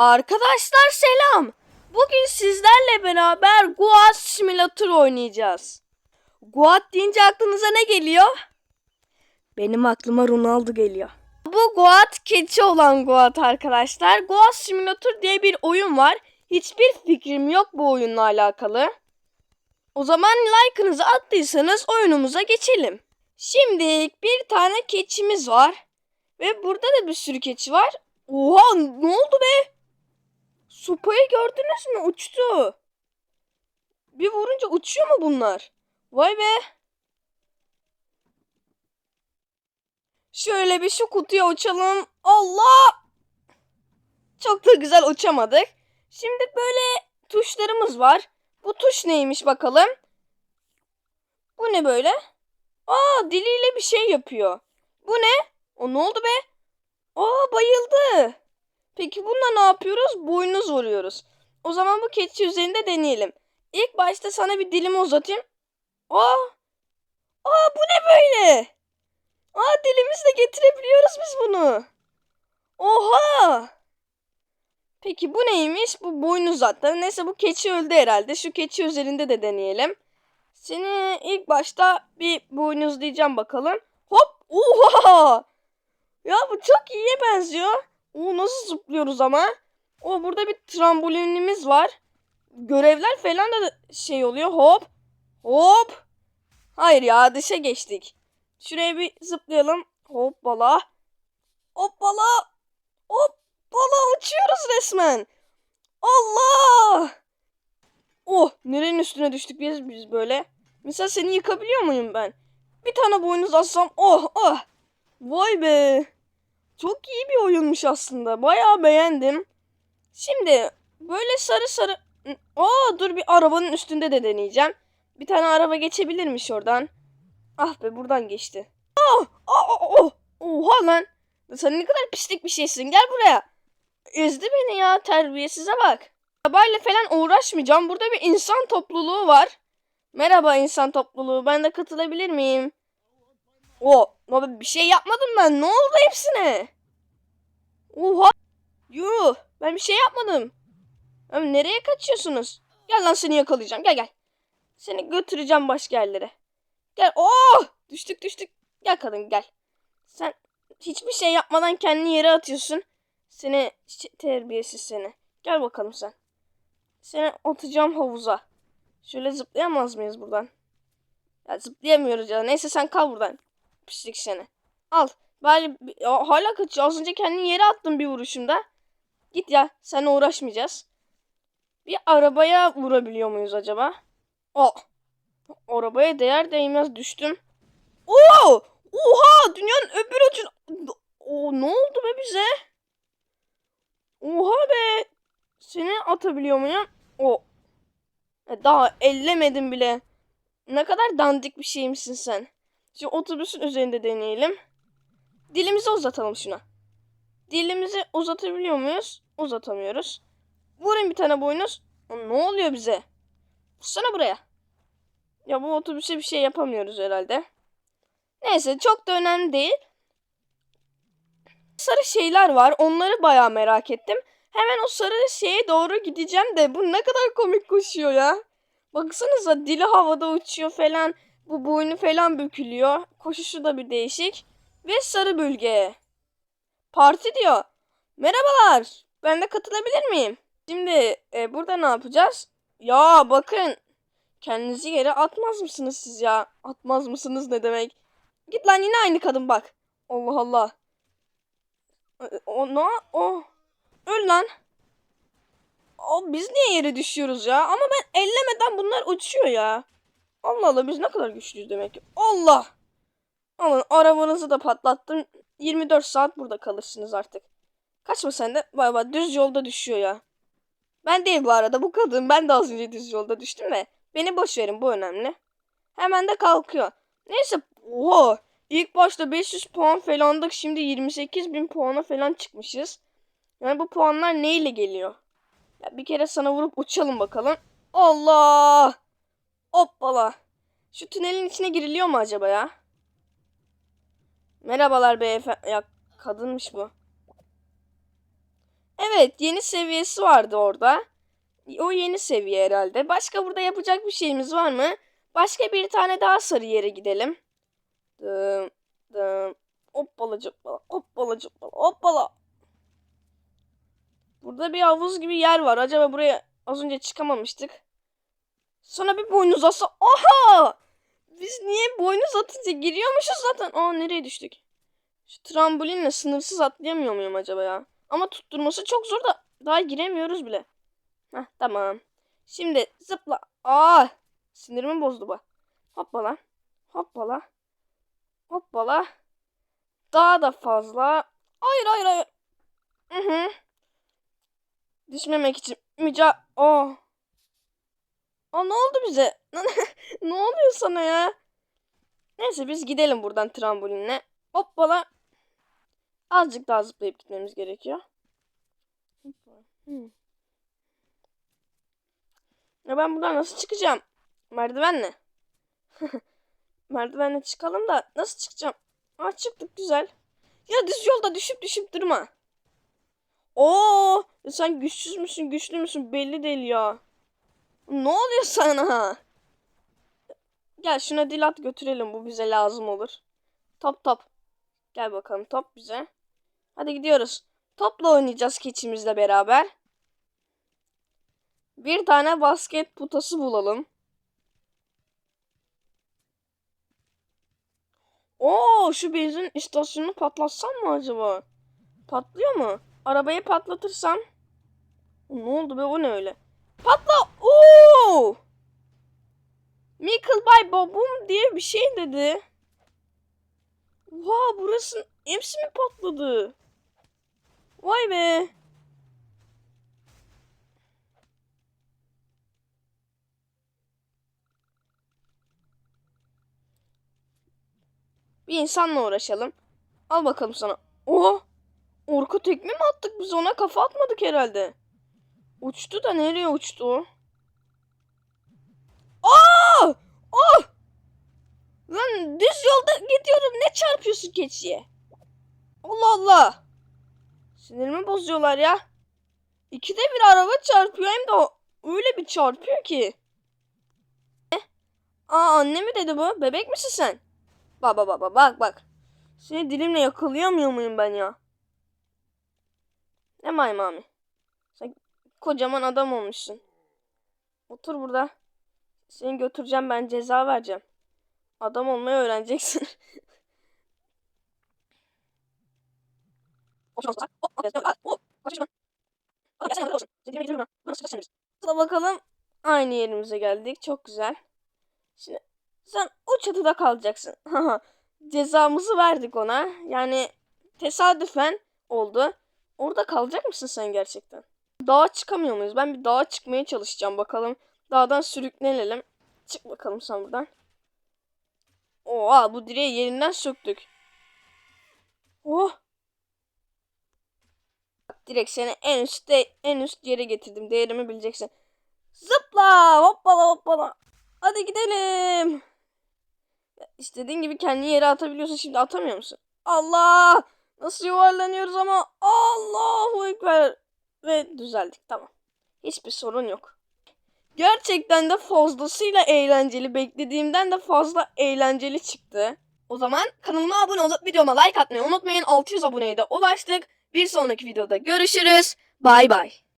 Arkadaşlar selam. Bugün sizlerle beraber Goat Simulator oynayacağız. Goat deyince aklınıza ne geliyor? Benim aklıma Ronaldo geliyor. Bu Goat keçi olan Goat arkadaşlar. Goat Simulator diye bir oyun var. Hiçbir fikrim yok bu oyunla alakalı. O zaman like'ınızı attıysanız oyunumuza geçelim. Şimdi bir tane keçimiz var. Ve burada da bir sürü keçi var. Oha ne oldu be? Sopayı gördünüz mü? Uçtu. Bir vurunca uçuyor mu bunlar? Vay be. Şöyle bir şu kutuya uçalım. Allah! Çok da güzel uçamadık. Şimdi böyle tuşlarımız var. Bu tuş neymiş bakalım? Bu ne böyle? Aa diliyle bir şey yapıyor. Bu ne? O ne oldu be? Aa bayıldı. Peki bununla ne yapıyoruz? Boynuz vuruyoruz. O zaman bu keçi üzerinde deneyelim. İlk başta sana bir dilimi uzatayım. Aa! Aa bu ne böyle? Aa dilimizle getirebiliyoruz biz bunu. Oha! Peki bu neymiş? Bu boynuz zaten. Neyse bu keçi öldü herhalde. Şu keçi üzerinde de deneyelim. Seni ilk başta bir boynuzlayacağım bakalım. Hop! Oha! Ya bu çok iyiye benziyor. O nasıl zıplıyoruz ama? O burada bir trambolinimiz var. Görevler falan da şey oluyor. Hop. Hop. Hayır ya dışa geçtik. Şuraya bir zıplayalım. Hoppala. Hoppala. Hoppala uçuyoruz resmen. Allah. Oh nerenin üstüne düştük biz biz böyle. Mesela seni yıkabiliyor muyum ben? Bir tane boynuz assam oh oh. Vay be. Çok iyi bir oyunmuş aslında. Bayağı beğendim. Şimdi böyle sarı sarı... Aa dur bir arabanın üstünde de deneyeceğim. Bir tane araba geçebilirmiş oradan. Ah be buradan geçti. Ah, ah, ah, oh. Oha lan. Sen ne kadar pislik bir şeysin. Gel buraya. Ezdi beni ya terbiyesize bak. Arabayla falan uğraşmayacağım. Burada bir insan topluluğu var. Merhaba insan topluluğu. Ben de katılabilir miyim? O, abi bir şey yapmadım ben. Ne oldu hepsine? Oha. Yuh, ben bir şey yapmadım. Abi nereye kaçıyorsunuz? Gel lan seni yakalayacağım. Gel gel. Seni götüreceğim başka yerlere. Gel. Oh! Düştük düştük. Gel kadın gel. Sen hiçbir şey yapmadan kendini yere atıyorsun. Seni terbiyesiz seni. Gel bakalım sen. Seni atacağım havuza. Şöyle zıplayamaz mıyız buradan? Ya zıplayamıyoruz ya. Neyse sen kal buradan. Pislik seni. Al. Ya, hala kaçıyor. Az önce kendini yere attın bir vuruşumda. Git ya. Seninle uğraşmayacağız. Bir arabaya vurabiliyor muyuz acaba? O. Arabaya değer değmez düştüm. Oo! Oha! Dünyanın öbür ucun... O ne oldu be bize? Oha be! Seni atabiliyor muyum? O. E, Daha ellemedim bile. Ne kadar dandik bir şeymişsin sen. Şimdi otobüsün üzerinde deneyelim. Dilimizi uzatalım şuna. Dilimizi uzatabiliyor muyuz? Uzatamıyoruz. Vurun bir tane boynuz. Ne oluyor bize? Sana buraya. Ya bu otobüse bir şey yapamıyoruz herhalde. Neyse çok da önemli değil. Sarı şeyler var. Onları bayağı merak ettim. Hemen o sarı şeye doğru gideceğim de bu ne kadar komik koşuyor ya. Baksanıza dili havada uçuyor falan. Bu boynu falan bükülüyor. Koşuşu da bir değişik. Ve sarı bölge. Parti diyor. Merhabalar. Ben de katılabilir miyim? Şimdi e, burada ne yapacağız? Ya bakın. Kendinizi yere atmaz mısınız siz ya? Atmaz mısınız ne demek? Git lan yine aynı kadın bak. Allah Allah. O ne? O. Öl lan. O, biz niye yere düşüyoruz ya? Ama ben ellemeden bunlar uçuyor ya. Allah Allah biz ne kadar güçlüyüz demek ki. Allah. Alın arabanızı da patlattım. 24 saat burada kalırsınız artık. Kaçma sen de. Bay bay düz yolda düşüyor ya. Ben değil bu arada bu kadın. Ben de az önce düz yolda düştüm de. Beni boş verin bu önemli. Hemen de kalkıyor. Neyse. Oha. İlk başta 500 puan falandık. Şimdi 28 bin puana falan çıkmışız. Yani bu puanlar neyle geliyor? Ya bir kere sana vurup uçalım bakalım. Allah! Hoppala. Şu tünelin içine giriliyor mu acaba ya? Merhabalar beyefendi. Ya kadınmış bu. Evet yeni seviyesi vardı orada. O yeni seviye herhalde. Başka burada yapacak bir şeyimiz var mı? Başka bir tane daha sarı yere gidelim. Dım, dım. Hoppala cıppala. Hoppala cıppala. Hoppala. Burada bir havuz gibi yer var. Acaba buraya az önce çıkamamıştık. Sonra bir boynuz asa. Aha! Biz niye boynuz atınca giriyormuşuz zaten. Aa nereye düştük? Şu trambolinle sınırsız atlayamıyor muyum acaba ya? Ama tutturması çok zor da daha giremiyoruz bile. Heh tamam. Şimdi zıpla. Aa! Sinirimi bozdu bu. Hoppala. Hoppala. Hoppala. Daha da fazla. Hayır hayır hayır. Hı hı. Düşmemek için müca... Oh. Aa ne oldu bize? ne oluyor sana ya? Neyse biz gidelim buradan trambolinle. Hoppala. Azıcık daha zıplayıp gitmemiz gerekiyor. Hmm. Ya ben buradan nasıl çıkacağım? Merdivenle. Merdivenle çıkalım da nasıl çıkacağım? Aa çıktık güzel. Ya düz yolda düşüp düşüp durma. Oo, sen güçsüz müsün, güçlü müsün belli değil ya. Ne oluyor sana? Gel şuna dil at götürelim bu bize lazım olur. Top top. Gel bakalım top bize. Hadi gidiyoruz. Topla oynayacağız keçimizle beraber. Bir tane basket potası bulalım. Oo şu benzin istasyonunu patlatsam mı acaba? Patlıyor mu? Arabayı patlatırsam. Ne oldu be o ne öyle? Patla! Michael Bay Babum diye bir şey dedi. Vaa burası hepsi mi patladı? Vay be. Bir insanla uğraşalım. Al bakalım sana. Oh! Orku tekme mi attık biz ona kafa atmadık herhalde. Uçtu da nereye uçtu? Aa! Oh! Lan düz yolda gidiyorum ne çarpıyorsun keçiye? Allah Allah. Sinirimi bozuyorlar ya. İkide bir araba çarpıyor hem de öyle bir çarpıyor ki. Ne? Aa anne mi dedi bu? Bebek misin sen? Baba baba bak bak. Seni dilimle yakalayamıyor muyum ben ya? Ne maymami? Sen kocaman adam olmuşsun. Otur burada. Seni götüreceğim ben ceza vereceğim. Adam olmayı öğreneceksin. Sıra bakalım. Aynı yerimize geldik. Çok güzel. Şimdi sen o çatıda kalacaksın. Cezamızı verdik ona. Yani tesadüfen oldu. Orada kalacak mısın sen gerçekten? Dağa çıkamıyor muyuz? Ben bir dağa çıkmaya çalışacağım bakalım. Dağdan sürüklenelim. Çık bakalım sen buradan. Oha bu direği yerinden söktük. Oh. Direkt seni en üstte en üst yere getirdim. Değerimi bileceksin. Zıpla hoppala hoppala. Hadi gidelim. İstediğin gibi kendini yere atabiliyorsun. Şimdi atamıyor musun? Allah! Nasıl yuvarlanıyoruz ama Allahu Ekber. Ve düzeldik tamam. Hiçbir sorun yok. Gerçekten de fazlasıyla eğlenceli. Beklediğimden de fazla eğlenceli çıktı. O zaman kanalıma abone olup videoma like atmayı unutmayın. 600 aboneye de ulaştık. Bir sonraki videoda görüşürüz. Bay bay.